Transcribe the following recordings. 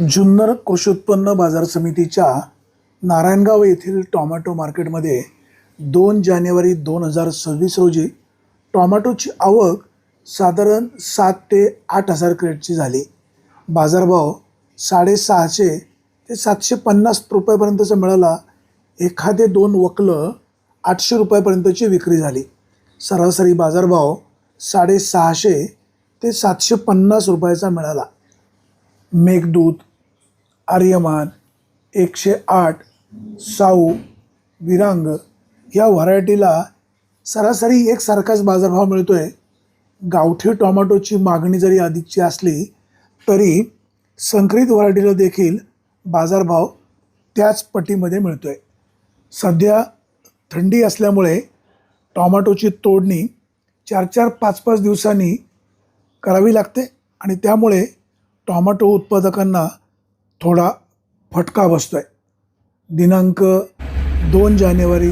जुन्नर कृषी उत्पन्न बाजार समितीच्या नारायणगाव येथील टॉमॅटो मार्केटमध्ये दोन जानेवारी दोन हजार सव्वीस रोजी टॉमॅटोची आवक साधारण सात ते आठ हजार क्रेटची झाली. बाजारभाव साडेसहाशे ते सातशे पन्नास रुपयापर्यंतचा मिळाला. एखादे दोन वकलं आठशे रुपयापर्यंतची विक्री झाली. सरासरी बाजारभाव साडेसहाशे ते सातशे पन्नास रुपयाचा मिळाला. मेघदूत आर्यमान एकशे आठ साऊ विरांग या व्हरायटीला सरासरी एकसारखाच बाजारभाव मिळतो आहे गावठी टोमॅटोची मागणी जरी अधिकची असली तरी संकरित व्हरायटीला देखील बाजारभाव त्याच पटीमध्ये मिळतो आहे सध्या थंडी असल्यामुळे टॉमॅटोची तोडणी चार चार पाच पाच दिवसांनी करावी लागते आणि त्यामुळे टॉमॅटो उत्पादकांना थोडा फटका बसतो आहे दिनांक दोन जानेवारी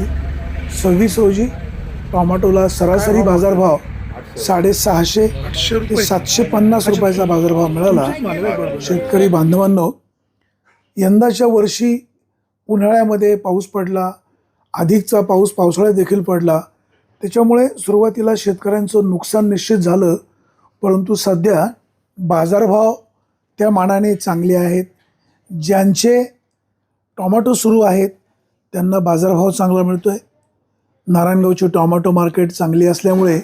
सव्वीस रोजी टॉमॅटोला सरासरी बाजारभाव साडेसहाशे ते सातशे पन्नास रुपयाचा बाजारभाव मिळाला. शेतकरी बांधवांनो यंदाच्या वर्षी उन्हाळ्यामध्ये पाऊस पडला अधिकचा पाऊस पावसाळ्यात देखील पडला. त्याच्यामुळे सुरुवातीला शेतकऱ्यांचं नुकसान निश्चित झालं परंतु सध्या बाजारभाव त्या मानाने चांगले आहेत. ज्यांचे टॉमॅटो सुरू आहेत त्यांना बाजारभाव चांगला मिळतो आहे नारायणगावची टॉमॅटो मार्केट चांगली असल्यामुळे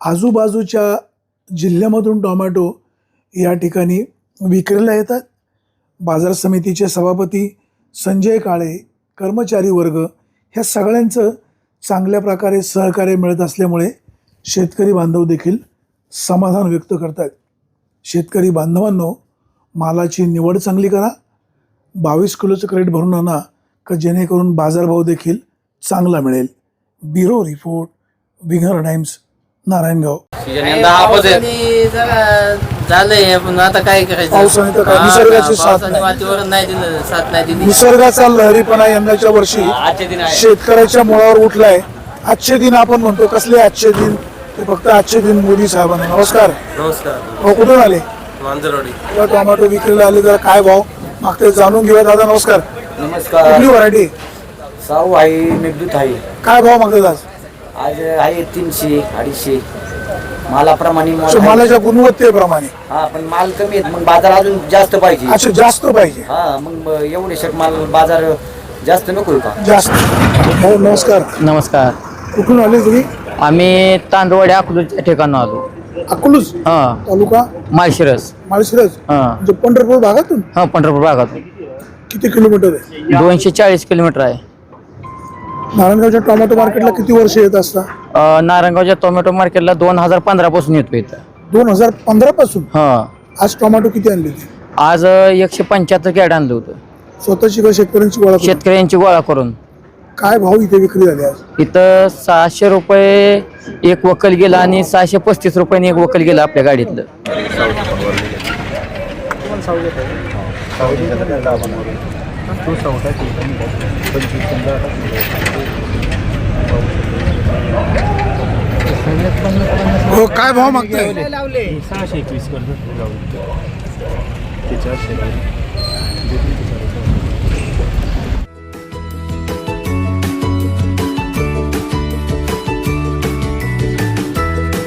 आजूबाजूच्या जिल्ह्यामधून टॉमॅटो या ठिकाणी विक्रीला येतात. बाजार समितीचे सभापती संजय काळे कर्मचारी वर्ग ह्या सगळ्यांचं चांगल्या प्रकारे सहकार्य मिळत असल्यामुळे शेतकरी बांधव देखील समाधान व्यक्त करतात शेतकरी बांधवांनो मालाची निवड चांगली करा. बावीस किलोचं क्रेडिट भरून आणा का जेणेकरून बाजारभाव देखील चांगला मिळेल. ब्युरो रिपोर्ट विघर टाइम्स नारायणगाव. झालंय पण आता काय करायचं? पावसाने तर काय, निसर्गाची साथ पावसाने नाही. वातावरण नाही दिलं साथ नाही दिली. निसर्गाचा लहरीपणा यंदाच्या वर्षी आजचे दिन आहे. शेतकऱ्याच्या मुळावर उठलाय. आजचे दिन आपण म्हणतो कसले आजचे दिन? ते फक्त आजचे दिन मोदी साहेबांना. नमस्कार. नमस्कार. हो कुठून आले? मांजरवाडी. टोमॅटो विक्रीला आले तर काय भाव? मागते जाणून घेऊया दादा नमस्कार. नमस्कार. कुठली व्हरायटी? साऊ आहे मेघदूत आहे काय भाव मागतात आज? आज आहे तीनशे अडीचशे. मालाप्रमाणे माल अच्छा, आहे. मालाच्या गुणवत्तेप्रमाणे. हा पण माल कमी आहेत. मग बाजार अजून जास्त पाहिजे. अच्छा जास्त पाहिजे. हा मग एवढे शर्ट माल बाजार जास्त नको का? जास्त. हो नमस्कार. नमस्कार. कुठून आले तुम्ही? आम्ही तांदूळवाडी अकलूजच्या ठिकाणी आलो. अकलूज हां. तालुका? माळशिरस. माळशिरस? हां. म्हणजे पंढरपूर भागातून? हां पंढरपूर भागातून. किती किलोमीटर आहे? दोनशे चाळीस किलोमीटर आहे. नारायणगावच्या टोमॅटो मार्केटला किती वर्ष येत असता? अ, नारायणगावच्या टोमॅटो मार्केटला दोन हजार पंधरा पासून येतो इथं. दोन हजार पंधरा पासून? हां. आज टोमॅटो किती आणले होते आज अ, एकशे पंच्याहत्तर कॅड आणलं होतं. स्वतःची का शेतकऱ्यांची गोळा करून? शेतकऱ्यांची गोळा करून. काय भाव इथे विक्री झाली आज? इथं सहाशे रुपये एक वकल गेला आणि सहाशे पस्तीस रुपयाने एक वकल गेलं आपल्या गाडीतलं. हो काय भाव मागताय? सहाशे एकवीस